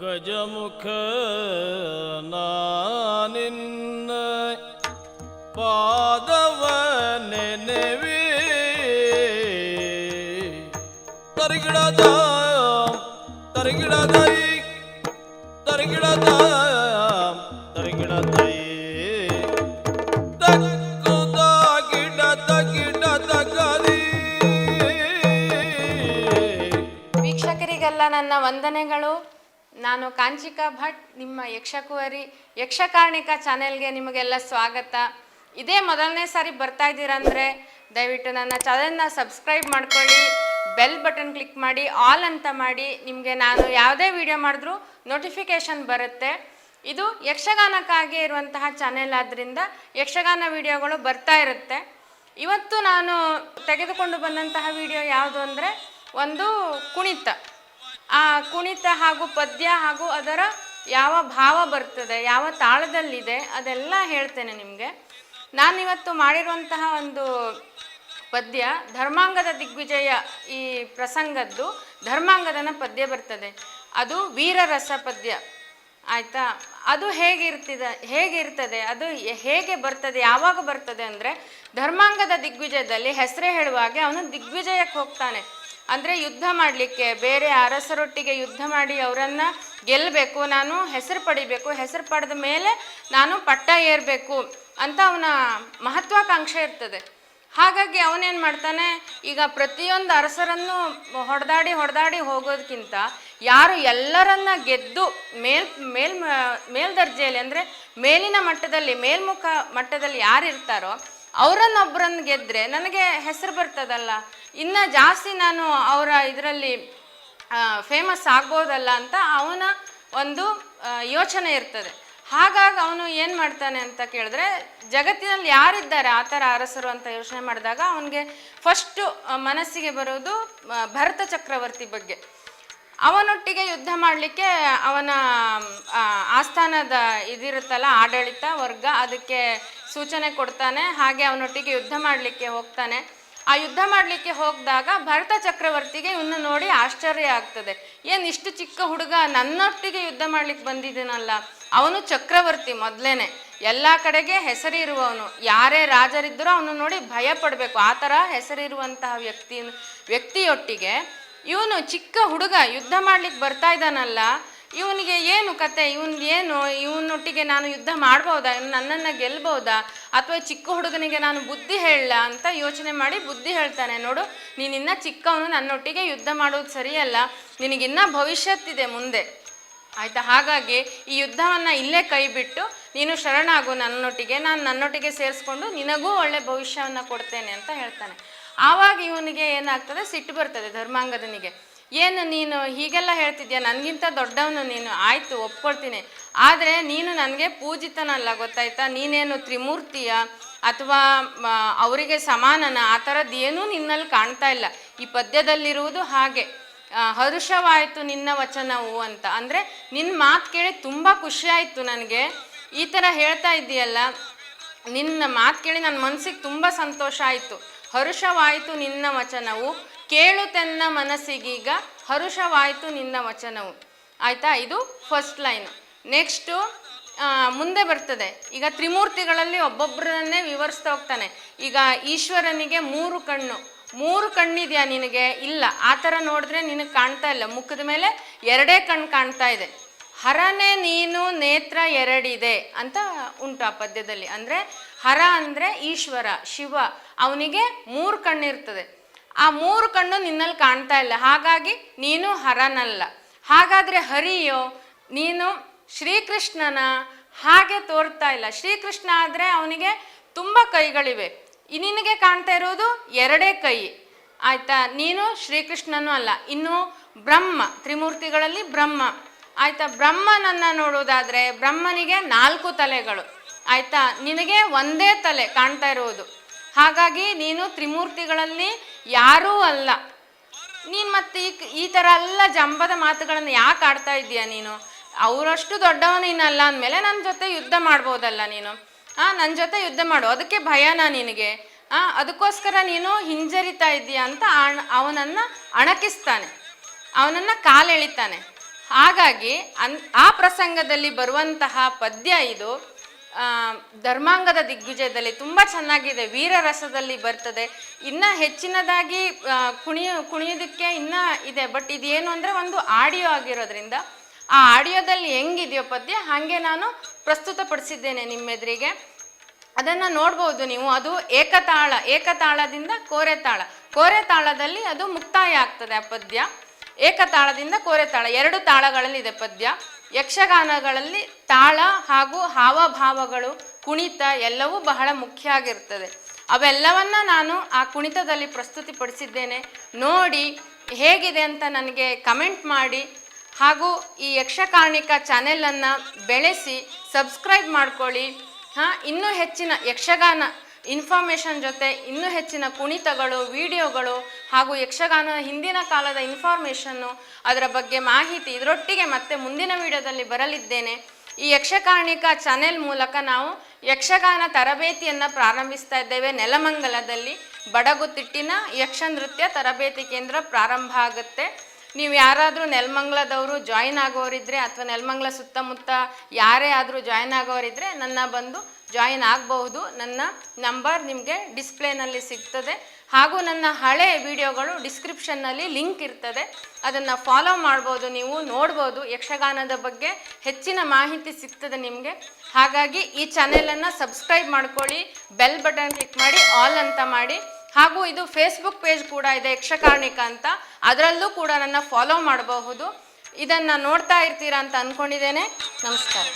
ಗಜಮುಖ ನಾನಿನ್ನ ಪಾದವ ನೆನೆವಿ ತರಗಿಡದ ತರಗಿಡದ ತರಗಿಡದ ತರಿಗಿಡದೈ ವೀಕ್ಷಕರಿಗೆಲ್ಲ ನನ್ನ ವಂದನೆಗಳು. ನಾನು ಕಾಂಚಿಕಾ ಭಟ್, ನಿಮ್ಮ ಯಕ್ಷಕುವರಿ, ಯಕ್ಷಕಾರ್ಣಿಕ ಚಾನೆಲ್ಗೆ ನಿಮಗೆಲ್ಲ ಸ್ವಾಗತ. ಇದೇ ಮೊದಲನೇ ಸಾರಿ ಬರ್ತಾ ಇದ್ದೀರಂದ್ರೆ ದಯವಿಟ್ಟು ನನ್ನ ಚಾನೆಲ್ನ ಸಬ್ಸ್ಕ್ರೈಬ್ ಮಾಡ್ಕೊಳ್ಳಿ, ಬೆಲ್ ಬಟನ್ ಕ್ಲಿಕ್ ಮಾಡಿ, ಆಲ್ ಅಂತ ಮಾಡಿ, ನಿಮಗೆ ನಾನು ಯಾವುದೇ ವಿಡಿಯೋ ಮಾಡಿದ್ರೂ ನೋಟಿಫಿಕೇಶನ್ ಬರುತ್ತೆ. ಇದು ಯಕ್ಷಗಾನಕ್ಕಾಗಿ ಇರುವಂತಹ ಚಾನೆಲ್ ಆದ್ದರಿಂದ ಯಕ್ಷಗಾನ ವಿಡಿಯೋಗಳು ಬರ್ತಾ ಇರುತ್ತೆ. ಇವತ್ತು ನಾನು ತೆಗೆದುಕೊಂಡು ಬಂದಂತಹ ವಿಡಿಯೋ ಯಾವುದು ಅಂದರೆ ಒಂದು ಕುಣಿತ. ಆ ಕುಣಿತ ಹಾಗೂ ಪದ್ಯ ಹಾಗೂ ಅದರ ಯಾವ ಭಾವ ಬರ್ತದೆ, ಯಾವ ತಾಳದಲ್ಲಿದೆ, ಅದೆಲ್ಲ ಹೇಳ್ತೇನೆ ನಿಮಗೆ. ನಾನಿವತ್ತು ಮಾಡಿರುವಂತಹ ಒಂದು ಪದ್ಯ ಧರ್ಮಾಂಗದ ದಿಗ್ವಿಜಯ ಈ ಪ್ರಸಂಗದ್ದು ಧರ್ಮಾಂಗದನ ಪದ್ಯ ಬರ್ತದೆ. ಅದು ವೀರರಸ ಪದ್ಯ. ಆಯಿತಾ? ಅದು ಹೇಗಿರ್ತಿದೆ, ಹೇಗಿರ್ತದೆ, ಅದು ಹೇಗೆ ಬರ್ತದೆ, ಯಾವಾಗ ಬರ್ತದೆ ಅಂದರೆ ಧರ್ಮಾಂಗದ ದಿಗ್ವಿಜಯದಲ್ಲಿ ಹೆಸರೇ ಹೇಳುವಾಗೆ ಅವನು ದಿಗ್ವಿಜಯಕ್ಕೆ ಹೋಗ್ತಾನೆ. ಅಂದರೆ ಯುದ್ಧ ಮಾಡಲಿಕ್ಕೆ, ಬೇರೆ ಅರಸರೊಟ್ಟಿಗೆ ಯುದ್ಧ ಮಾಡಿ ಅವರನ್ನು ಗೆಲ್ಲಬೇಕು ನಾನು ಹೆಸರು ಪಡಿಬೇಕು, ಹೆಸರು ಪಡೆದ ಮೇಲೆ ನಾನು ಪಟ್ಟ ಏರಬೇಕು ಅಂತ ಅವನ ಮಹತ್ವಾಕಾಂಕ್ಷೆ ಇರ್ತದೆ. ಹಾಗಾಗಿ ಅವನೇನು ಮಾಡ್ತಾನೆ, ಈಗ ಪ್ರತಿಯೊಂದು ಅರಸರನ್ನು ಹೊಡೆದಾಡಿ ಹೊಡೆದಾಡಿ ಹೋಗೋದಕ್ಕಿಂತ ಯಾರು ಎಲ್ಲರನ್ನ ಗೆದ್ದು ಮೇಲ್ ಮೇಲ್ ಮೇಲ್ದರ್ಜೆಯಲ್ಲಿ ಅಂದರೆ ಮೇಲಿನ ಮಟ್ಟದಲ್ಲಿ, ಮೇಲ್ಮುಖ ಮಟ್ಟದಲ್ಲಿ ಯಾರು ಇರ್ತಾರೋ ಅವರನ್ನೊಬ್ಬರನ್ನು ಗೆದ್ದರೆ ನನಗೆ ಹೆಸರು ಬರ್ತದಲ್ಲ. ಇನ್ನ ಜಾಸ್ತಿ ನಾನು ಅವರ ಇದರಲ್ಲಿ ಫೇಮಸ್ ಆಗ್ಬೋದಲ್ಲ ಅಂತ ಅವನ ಒಂದು ಯೋಚನೆ ಇರ್ತದೆ. ಹಾಗಾಗಿ ಅವನು ಏನು ಮಾಡ್ತಾನೆ ಅಂತ ಕೇಳಿದ್ರೆ, ಜಗತ್ತಿನಲ್ಲಿ ಯಾರಿದ್ದಾರೆ ಆ ಥರ ಅರಸರು ಅಂತ ಯೋಚನೆ ಮಾಡಿದಾಗ ಅವನಿಗೆ ಫಸ್ಟು ಮನಸ್ಸಿಗೆ ಬರೋದು ಭರತ ಚಕ್ರವರ್ತಿ ಬಗ್ಗೆ. ಅವನೊಟ್ಟಿಗೆ ಯುದ್ಧ ಮಾಡಲಿಕ್ಕೆ ಅವನ ಆಸ್ಥಾನದ ಇದಿರುತ್ತಲ್ಲ ಆಡಳಿತ ವರ್ಗ, ಅದಕ್ಕೆ ಸೂಚನೆ ಕೊಡ್ತಾನೆ, ಹಾಗೆ ಅವನೊಟ್ಟಿಗೆ ಯುದ್ಧ ಮಾಡಲಿಕ್ಕೆ ಹೋಗ್ತಾನೆ. ಆ ಯುದ್ಧ ಮಾಡಲಿಕ್ಕೆ ಹೋಗಿದಾಗ ಭರತ ಚಕ್ರವರ್ತಿಗೆ ಇವನ್ನ ನೋಡಿ ಆಶ್ಚರ್ಯ ಆಗ್ತದೆ. ಏನು ಇಷ್ಟು ಚಿಕ್ಕ ಹುಡುಗ, ನನ್ನೊಟ್ಟಿಗೆ ಯುದ್ಧ ಮಾಡ್ಲಿಕ್ಕೆ ಬಂದಿದ್ದೀನಲ್ಲ ಅವನು ಚಕ್ರವರ್ತಿ ಮೊದಲೇನೆ. ಎಲ್ಲ ಕಡೆಗೆ ಹೆಸರಿರುವವನು. ಯಾರೇ ರಾಜರಿದ್ದರೂ ಅವನು ನೋಡಿ ಭಯ ಪಡಬೇಕು ಆ ಥರ ಹೆಸರಿರುವಂತಹ ವ್ಯಕ್ತಿ, ವ್ಯಕ್ತಿಯೊಟ್ಟಿಗೆ ಇವನು ಚಿಕ್ಕ ಹುಡುಗ, ಯುದ್ಧ ಮಾಡ್ಲಿಕ್ಕೆ ಬರ್ತಾ ಇದ್ದಾನಲ್ಲ, ಇವನಿಗೆ ಏನು ಕತೆ, ಇವನ್ಗೆ ಏನು, ಇವನೊಟ್ಟಿಗೆ ನಾನು ಯುದ್ಧ ಮಾಡ್ಬೋದಾ, ಇವನು ನನ್ನನ್ನು ಗೆಲ್ಬೋದಾ, ಅಥವಾ ಚಿಕ್ಕ ಹುಡುಗನಿಗೆ ನಾನು ಬುದ್ಧಿ ಹೇಳಲ್ಲ ಅಂತ ಯೋಚನೆ ಮಾಡಿ ಬುದ್ಧಿ ಹೇಳ್ತಾನೆ. ನೋಡು, ನೀನಿನ್ನ ಚಿಕ್ಕವನು, ನನ್ನೊಟ್ಟಿಗೆ ಯುದ್ಧ ಮಾಡೋದು ಸರಿಯಲ್ಲ, ನಿನಗಿನ್ನ ಭವಿಷ್ಯತ್ತಿದೆ ಮುಂದೆ. ಆಯಿತಾ? ಹಾಗಾಗಿ ಈ ಯುದ್ಧವನ್ನು ಇಲ್ಲೇ ಕೈಬಿಟ್ಟು ನೀನು ಶರಣಾಗು, ನನ್ನೊಟ್ಟಿಗೆ, ನಾನು ನನ್ನೊಟ್ಟಿಗೆ ಸೇರಿಸ್ಕೊಂಡು ನಿನಗೂ ಒಳ್ಳೆ ಭವಿಷ್ಯವನ್ನು ಕೊಡ್ತೇನೆ ಅಂತ ಹೇಳ್ತಾನೆ. ಆವಾಗ ಇವನಿಗೆ ಏನಾಗ್ತದೆ? ಸಿಟ್ಟು ಬರ್ತದೆ ಧರ್ಮಾಂಗದನಿಗೆ. ಏನು ನೀನು ಹೀಗೆಲ್ಲ ಹೇಳ್ತಿದ್ಯಾ? ನನಗಿಂತ ದೊಡ್ಡವನು ನೀನು. ಆಯಿತು, ಒಪ್ಕೊಳ್ತೀನಿ. ಆದರೆ ನೀನು ನನಗೆ ಪೂಜಿತನಲ್ಲ, ಗೊತ್ತಾಯ್ತಾ? ನೀನೇನು ತ್ರಿಮೂರ್ತಿಯ? ಅಥವಾ ಅವರಿಗೆ ಸಮಾನನ? ಆ ಥರದ್ದು ನಿನ್ನಲ್ಲಿ ಕಾಣ್ತಾ ಇಲ್ಲ. ಈ ಪದ್ಯದಲ್ಲಿರುವುದು ಹಾಗೆ. ಹರುಷವಾಯಿತು ನಿನ್ನ ವಚನವು ಅಂತ. ಅಂದರೆ ನಿನ್ನ ಮಾತು ಕೇಳಿ ತುಂಬ ಖುಷಿಯಾಯಿತು ನನಗೆ. ಈ ಥರ ಹೇಳ್ತಾ ಇದ್ದೀಯಲ್ಲ? ನಿನ್ನ ಮಾತು ಕೇಳಿ ನನ್ನ ಮನಸ್ಸಿಗೆ ತುಂಬ ಸಂತೋಷ ಆಯಿತು. ಹರುಷವಾಯಿತು ನಿನ್ನ ವಚನವು. ಕೇಳುತೆನ್ನ ಮನಸ್ಸಿಗೀಗ ಹರುಷವಾಯಿತು ನಿನ್ನ ವಚನವು. ಆಯಿತಾ? ಇದು ಫಸ್ಟ್ ಲೈನ್ ನೆಕ್ಸ್ಟು ಮುಂದೆ ಬರ್ತದೆ. ಈಗ ತ್ರಿಮೂರ್ತಿಗಳಲ್ಲಿ ಒಬ್ಬೊಬ್ಬರನ್ನೇ ವಿವರಿಸ್ತಾ ಹೋಗ್ತಾನೆ. ಈಗ ಈಶ್ವರನಿಗೆ ಮೂರು ಕಣ್ಣು. ಮೂರು ಕಣ್ಣಿದೆಯಾ ನಿನಗೆ? ಇಲ್ಲ. ಆ ಥರ ನೋಡಿದ್ರೆ ನಿನಗೆ ಕಾಣ್ತಾ ಇಲ್ಲ. ಮುಖದ ಮೇಲೆ ಎರಡೇ ಕಣ್ಣು ಕಾಣ್ತಾ ಇದೆ. ಹರನೇ ನೀನು ನೇತ್ರ ಎರಡಿದೆ ಅಂತ ಉಂಟು ಆ ಪದ್ಯದಲ್ಲಿ. ಅಂದರೆ ಹರ ಅಂದರೆ ಈಶ್ವರ, ಶಿವ, ಅವನಿಗೆ ಮೂರು ಕಣ್ಣಿರ್ತದೆ. ಆ ಮೂರು ಕಣ್ಣು ನಿನ್ನಲ್ಲಿ ಕಾಣ್ತಾ ಇಲ್ಲ. ಹಾಗಾಗಿ ನೀನು ಹರನಲ್ಲ. ಹಾಗಾದರೆ ಹರಿಯೋ, ನೀನು ಶ್ರೀಕೃಷ್ಣನ ಹಾಗೆ ತೋರ್ತಾ ಇಲ್ಲ. ಶ್ರೀಕೃಷ್ಣ ಆದರೆ ಅವನಿಗೆ ತುಂಬ ಕೈಗಳಿವೆ. ನಿನಗೆ ಕಾಣ್ತಾ ಇರೋದು ಎರಡೇ ಕೈ. ಆಯ್ತಾ? ನೀನು ಶ್ರೀಕೃಷ್ಣನೂ ಅಲ್ಲ, ಇನ್ನು ಬ್ರಹ್ಮ, ತ್ರಿಮೂರ್ತಿಗಳಲ್ಲಿ ಬ್ರಹ್ಮ. ಆಯ್ತಾ, ಬ್ರಹ್ಮನನ್ನ ನೋಡುವುದಾದ್ರೆ ಬ್ರಹ್ಮನಿಗೆ ನಾಲ್ಕು ತಲೆಗಳು. ಆಯ್ತಾ, ನಿನಗೆ ಒಂದೇ ತಲೆ ಕಾಣ್ತಾ ಇರುವುದು ಹಾಗಾಗಿ ನೀನು ತ್ರಿಮೂರ್ತಿಗಳಲ್ಲಿ ಯಾರೂ ಅಲ್ಲ. ನೀನು ಮತ್ತೆ ಈ ಈ ಥರ ಎಲ್ಲ ಜಂಬದ ಮಾತುಗಳನ್ನು ಯಾಕೆ ಆಡ್ತಾ ಇದೀಯ ನೀನು? ಅವರಷ್ಟು ದೊಡ್ಡವ ನೀನಲ್ಲ ಅಂದಮೇಲೆ ನನ್ನ ಜೊತೆ ಯುದ್ಧ ಮಾಡ್ಬೋದಲ್ಲ ನೀನು. ಆ ನನ್ನ ಜೊತೆ ಯುದ್ಧ ಮಾಡು. ಅದಕ್ಕೆ ಭಯನಾ ನಿನಗೆ. ಆ, ಅದಕ್ಕೋಸ್ಕರ ನೀನು ಹಿಂಜರಿತಾ ಇದ್ದೀಯ ಅಂತ ಅವನನ್ನು ಅಣಕಿಸ್ತಾನೆ. ಅವನನ್ನು ಕಾಲೆಳಿತಾನೆ. ಹಾಗಾಗಿ ಅನ್ ಆ ಪ್ರಸಂಗದಲ್ಲಿ ಬರುವಂತಹ ಪದ್ಯ ಇದು ಧರ್ಮಾಂಗದ ದಿಗ್ವಿಜಯದಲ್ಲಿ ತುಂಬ ಚೆನ್ನಾಗಿದೆ. ವೀರರಸದಲ್ಲಿ ಬರ್ತದೆ. ಇನ್ನ ಹೆಚ್ಚಿನದಾಗಿ ಕುಣಿಯ ಕುಣಿಯೋದಕ್ಕೆ ಇನ್ನ ಇದೆ. ಬಟ್ ಇದೇನು ಅಂದರೆ ಒಂದು ಆಡಿಯೋ ಆಗಿರೋದ್ರಿಂದ, ಆ ಆಡಿಯೋದಲ್ಲಿ ಹೆಂಗಿದೆಯೋ ಪದ್ಯ ಹಾಗೆ ನಾನು ಪ್ರಸ್ತುತಪಡಿಸಿದ್ದೇನೆ ನಿಮ್ಮೆದುರಿಗೆ. ಅದನ್ನು ನೋಡ್ಬೋದು ನೀವು. ಅದು ಏಕತಾಳ, ಏಕತಾಳದಿಂದ ಕೋರೆತಾಳ. ಕೋರೆತಾಳದಲ್ಲಿ ಕೋರೆ ತಾಳದಲ್ಲಿ ಅದು ಮುಕ್ತಾಯ ಆಗ್ತದೆ ಆ ಪದ್ಯ. ಏಕತಾಳದಿಂದ ಕೋರೆ ತಾಳ. ಎರಡು ತಾಳಗಳಲ್ಲಿ ಇದೆ ಪದ್ಯ. ಯಕ್ಷಗಾನಗಳಲ್ಲಿ ತಾಳ ಹಾಗೂ ಹಾವಭಾವಗಳು, ಕುಣಿತ ಎಲ್ಲವೂ ಬಹಳ ಮುಖ್ಯ ಆಗಿರ್ತದೆ. ಅವೆಲ್ಲವನ್ನ ನಾನು ಆ ಕುಣಿತದಲ್ಲಿ ಪ್ರಸ್ತುತಿಪಡಿಸಿದ್ದೇನೆ. ನೋಡಿ ಹೇಗಿದೆ ಅಂತ ನನಗೆ ಕಮೆಂಟ್ ಮಾಡಿ ಹಾಗೂ ಈ ಯಕ್ಷಕಾರ್ಣಿಕ ಚಾನೆಲನ್ನು ಬೆಳೆಸಿ ಸಬ್ಸ್ಕ್ರೈಬ್ ಮಾಡ್ಕೊಳ್ಳಿ. ಹಾಂ, ಇನ್ನೂ ಹೆಚ್ಚಿನ ಯಕ್ಷಗಾನ ಇನ್ಫಾರ್ಮೇಷನ್ ಜೊತೆ ಇನ್ನೂ ಹೆಚ್ಚಿನ ಕುಣಿತಗಳು ವಿಡಿಯೋಗಳು ಹಾಗೂ ಯಕ್ಷಗಾನದ ಹಿಂದಿನ ಕಾಲದ ಇನ್ಫಾರ್ಮೇಷನ್ನು ಅದರ ಬಗ್ಗೆ ಮಾಹಿತಿ ಇದರೊಟ್ಟಿಗೆ ಮತ್ತೆ ಮುಂದಿನ ವಿಡಿಯೋದಲ್ಲಿ ಬರಲಿದ್ದೇನೆ. ಈ ಯಕ್ಷಕಾರ್ಣಿಕ ಚಾನೆಲ್ ಮೂಲಕ ನಾವು ಯಕ್ಷಗಾನ ತರಬೇತಿಯನ್ನು ಪ್ರಾರಂಭಿಸ್ತಾ ಇದ್ದೇವೆ. ನೆಲಮಂಗಲದಲ್ಲಿ ಬಡಗುತಿಟ್ಟಿನ ಯಕ್ಷ ನೃತ್ಯ ತರಬೇತಿ ಕೇಂದ್ರ ಪ್ರಾರಂಭ ಆಗುತ್ತೆ. ನೀವು ಯಾರಾದರೂ ನೆಲಮಂಗ್ಲದವರು ಜಾಯಿನ್ ಆಗೋರಿದ್ರೆ ಅಥವಾ ನೆಲಮಂಗ್ಲ ಸುತ್ತಮುತ್ತ ಯಾರೇ ಆದರೂ ಜಾಯಿನ್ ಆಗೋರಿದ್ರೆ ನನ್ನ ಬಂದು ಜಾಯಿನ್ ಆಗಬಹುದು. ನನ್ನ ನಂಬರ್ ನಿಮಗೆ ಡಿಸ್ಪ್ಲೇನಲ್ಲಿ ಸಿಗ್ತದೆ. ಹಾಗೂ ನನ್ನ ಹಳೆ ವಿಡಿಯೋಗಳು ಡಿಸ್ಕ್ರಿಪ್ಷನ್ನಲ್ಲಿ ಲಿಂಕ್ ಇರ್ತದೆ. ಅದನ್ನು ಫಾಲೋ ಮಾಡ್ಬೋದು, ನೀವು ನೋಡ್ಬೋದು. ಯಕ್ಷಗಾನದ ಬಗ್ಗೆ ಹೆಚ್ಚಿನ ಮಾಹಿತಿ ಸಿಗ್ತದೆ ನಿಮಗೆ. ಹಾಗಾಗಿ ಈ ಚಾನೆಲನ್ನು ಸಬ್ಸ್ಕ್ರೈಬ್ ಮಾಡ್ಕೊಳ್ಳಿ, ಬೆಲ್ ಬಟನ್ ಕ್ಲಿಕ್ ಮಾಡಿ, ಆಲ್ ಅಂತ ಮಾಡಿ. ಹಾಗೂ ಇದು ಫೇಸ್ಬುಕ್ ಪೇಜ್ ಕೂಡ ಇದೆ, ಯಕ್ಷಕಾರ್ಣಿಕ ಅಂತ. ಅದರಲ್ಲೂ ಕೂಡ ನನ್ನ ಫಾಲೋ ಮಾಡಬಹುದು. ಇದನ್ನು ನೋಡ್ತಾ ಇರ್ತೀರಾ ಅಂತ ಅಂದ್ಕೊಂಡಿದ್ದೇನೆ ನಮಸ್ಕಾರ.